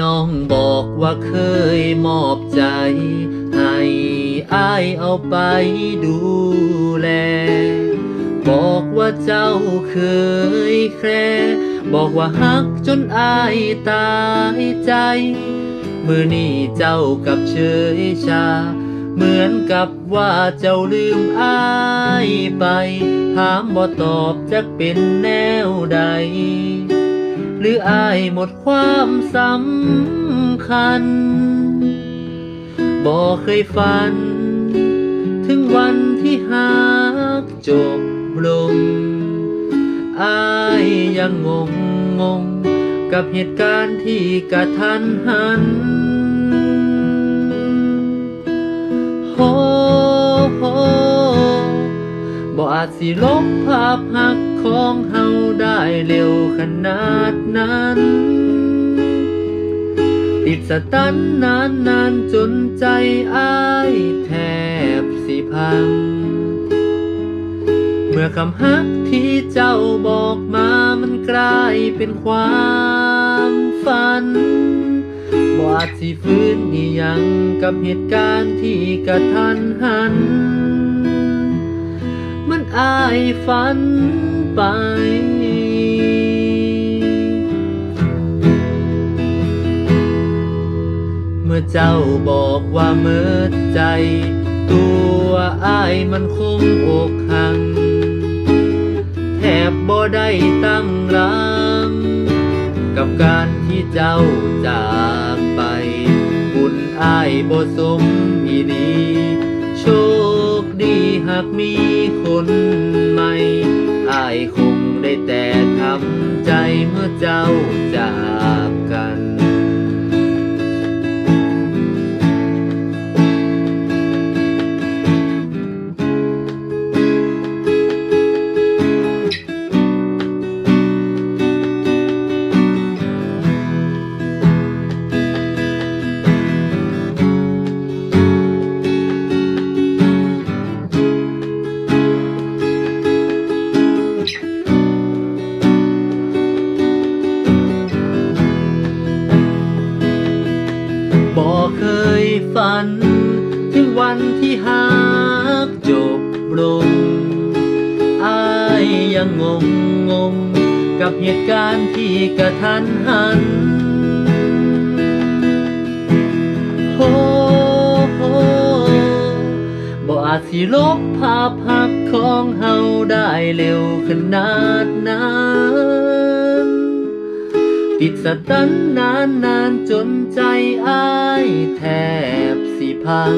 น้องบอกว่าเคยมอบใจ ให้อายเอาไปดูแล บอกว่าเจ้าเคยแคร์บอกว่าฮักจนอายตายใจ มือนี่เจ้ากับเฉยชา เหมือนกับว่าเจ้าลืมอายไป ถามบ่ตอบจะเป็นแนวใด หรืออายหมดความสำคัญ บ่เคยฝัน ถึงวันที่หักจบลง อายยังงงงง กับเหตุการณ์ที่กระทันหันโฮ บ่อาจสิลบภาพหักของเฮาได้เร็วขนาดนั้น ติดสตันนานนานจนใจอ้ายแทบสิพัง เมื่อคำฮักที่เจ้าบอกมามันกลายเป็นความฝันบ่อาจสิฟื้นอีหยังกับเหตุการณ์ที่กระทันหัน อายฝันไป เมื่อเจ้าบอกว่าเมิดใจ ตัวอายมันคงอกหัง แทบบ่ได้ตั้งรัง กับการที่เจ้าจากไป บุญอายบ่สมอีดีากมีคนใหม่อายคงได้แต่ทำใจเมื่อเจ้า บอเคยฝัน ถึงวันที่หักจบลงอายยังงงงง กับเหตุการณ์ที่กระทันหันโฮโฮบ่อาจสิลบภาพหักของเฮาได้เร็วขนาดนั้น ติดสตันนานนานจนใจอ้ายแทบสิพัง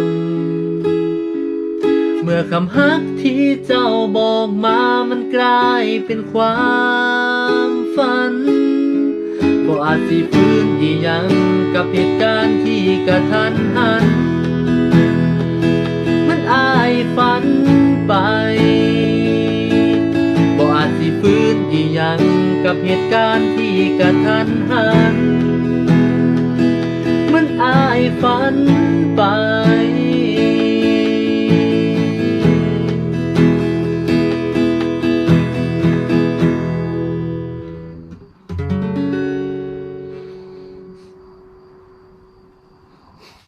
เมื่อคำฮักที่เจ้าบอกมามันกลายเป็นความฝันบ่อาจสิฟื้นอีหยังกับเหตุการณ์ที่กระทันหัน กับเหตุการณ์ที่กระทันหัน มันอายฝัน